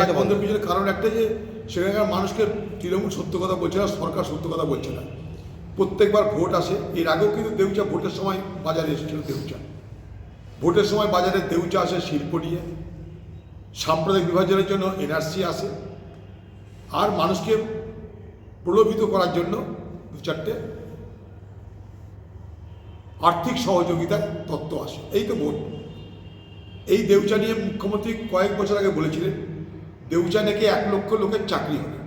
কাজ বন্ধের পিছনে কারণ একটা যে সেখানকার মানুষকে তৃণমূল সত্য কথা বলছে না সরকার সত্য কথা বলছে না। প্রত্যেকবার ভোট আসে এর আগেও কিন্তু দেউচা ভোটের সময় বাজারে এসেছিল দেউচা। ভোটের সময় বাজারে দেউচা আসে শিল্প নিয়ে। সাম্প্রদায়িক বিভাজনের জন্য এনআরসি আসে। আর মানুষকে প্রলোভিত করার জন্য দু চারটে আর্থিক সহযোগিতার তত্ত্ব আসে। এই তো ভোট। এই দেউচা নিয়ে মুখ্যমন্ত্রী কয়েক বছর আগে বলেছিলেন দেউচা নাকি এক লক্ষ লোকের চাকরি হবে।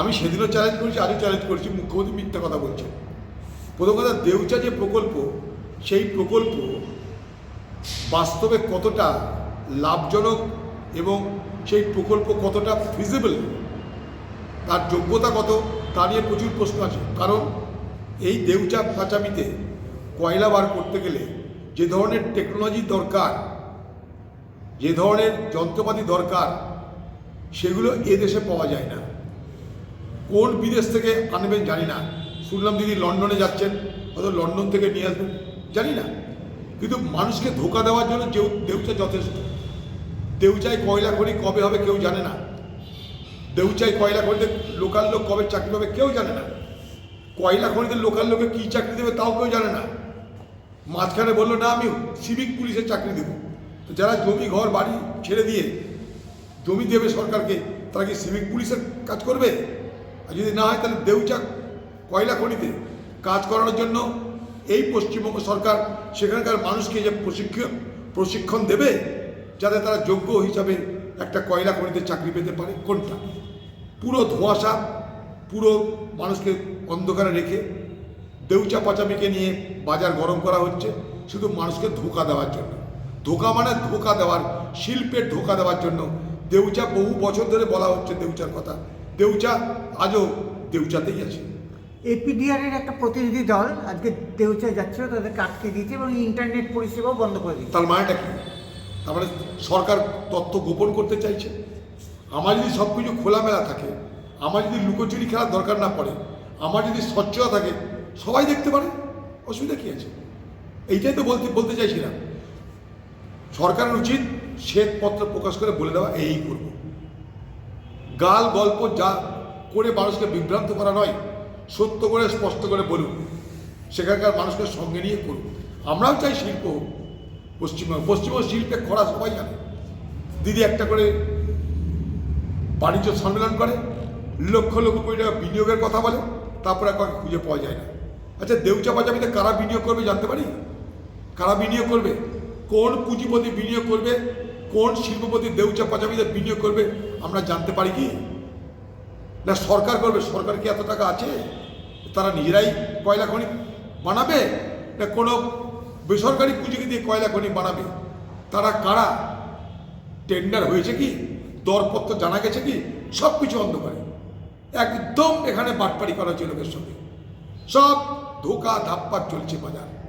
আমি সেদিনও চ্যালেঞ্জ করেছি, আজও চ্যালেঞ্জ করেছি, মুখ্যমন্ত্রী মিথ্যা কথা বলছেন। প্রথম কথা, দেউচা যে প্রকল্প, সেই প্রকল্প বাস্তবে কতটা লাভজনক এবং সেই প্রকল্প কতটা ফিজিবল তার যোগ্যতা কত, তা নিয়ে প্রচুর প্রশ্ন আছে। কারণ এই দেউচা পাচামিতে কয়লা বার করতে গেলে যে ধরনের টেকনোলজি দরকার যে ধরনের যন্ত্রপাতি দরকার, সেগুলো এদেশে পাওয়া যায় না। কোন বিদেশ থেকে আনবেন জানি না। শুনলাম দিদি লন্ডনে যাচ্ছেন, হয়তো লন্ডন থেকে নিয়ে আসবেন, জানি না। কিন্তু মানুষকে ধোকা দেওয়ার জন্য যে দেউচা যথেষ্ট। দেউচায় কয়লা খনি কবে হবে কেউ জানে না। দেউচায় কয়লা খনিতে লোকাল লোক কবে চাকরি পাবে কেউ জানে না। কয়লা খনিতে লোকাল লোকে কী চাকরি দেবে তাও কেউ জানে না। মাঝখানে বলল, না, আমি সিভিক পুলিশের চাকরি দেবো। তো যারা জমি, ঘর, বাড়ি ছেড়ে দিয়ে জমি দেবে সরকারকে, তারা কি সিভিক পুলিশের কাজ করবে? আর যদি না হয়, তাহলে দেউচা কয়লা খনিতে কাজ করানোর জন্য এই পশ্চিমবঙ্গ সরকার সেখানকার মানুষকে যে প্রশিক্ষণ প্রশিক্ষণ দেবে, যাতে তারা যোগ্য হিসাবে একটা কয়লা খনিতে চাকরি পেতে পারে? কোনটা? পুরো ধোঁয়াশা, পুরো মানুষকে অন্ধকারে রেখে দেউচা পাচামিকে নিয়ে বাজার গরম করা হচ্ছে, শুধু মানুষকে ধোকা দেওয়ার জন্য। ধোকা মানে ধোকা দেওয়ার শিল্পের ধোকা দেওয়ার জন্য। দেউচা বহু বছর ধরে বলা হচ্ছে দেউচার কথা। দেউচা আজও দেউচাতেই আছে। এপিডিআরের একটা প্রতিনিধি দল আজকে দেউচায় যাচ্ছিল তাদেরকে আটকে দিয়েছে এবং ইন্টারনেট পরিষেবাও বন্ধ করে দিয়েছে। তার মানেটা কি? তার মানে সরকার তথ্য গোপন করতে চাইছে। আমার যদি সব কিছু খোলামেলা থাকে আমার যদি লুকোচুরি খেলার দরকার না পড়ে আমার যদি স্বচ্ছতা থাকে সবাই দেখতে পারে? অসুবিধা কী আছে? এইটাই তো বলতে বলতে চাইছিলাম। সরকারের উচিত শ্বেতপত্র প্রকাশ করে বলে দেওয়া, এই করব। গাল, গল্প যা করে মানুষকে বিভ্রান্ত করা নয়, সত্য করে স্পষ্ট করে বলুন। সেখানকার মানুষকে সঙ্গে নিয়ে করুন। আমরাও চাই শিল্প পশ্চিমবঙ্গ পশ্চিমবঙ্গ শিল্পে খরা সবাই জানে। দিদি একটা করে বাণিজ্য সম্মেলন করে, লক্ষ লক্ষ কোটি টাকা বিনিয়োগের কথা বলে, তারপরে কাউকে খুঁজে পাওয়া যায় না। আচ্ছা দেউচা পাচামিতে কারা বিনিয়োগ করবে জানতে পারি? কারা বিনিয়োগ করবে? কোন পুঁজিপতি বিনিয়োগ করবে, কোন শিল্পপতি দেউচা পাচামিতে বিনিয়োগ করবে, আমরা জানতে পারি কি? না, সরকার করবে, সরকার কি এত টাকা আছে? তারা নিজেরাই কয়লা খনি বানাবে? না, কোনো বেসরকারি পুঁজিকে দিয়ে কয়লা খনি বানাবে? তারা কারা? টেন্ডার হয়েছে কি? দরপত্র জানা গেছে কি? সব কিছু অন্ধকারে। একদম এখানে বাটপাড়ি করা হচ্ছে লোকের সঙ্গে। সব ধোকা ধাপ্পা চলছে বাজার।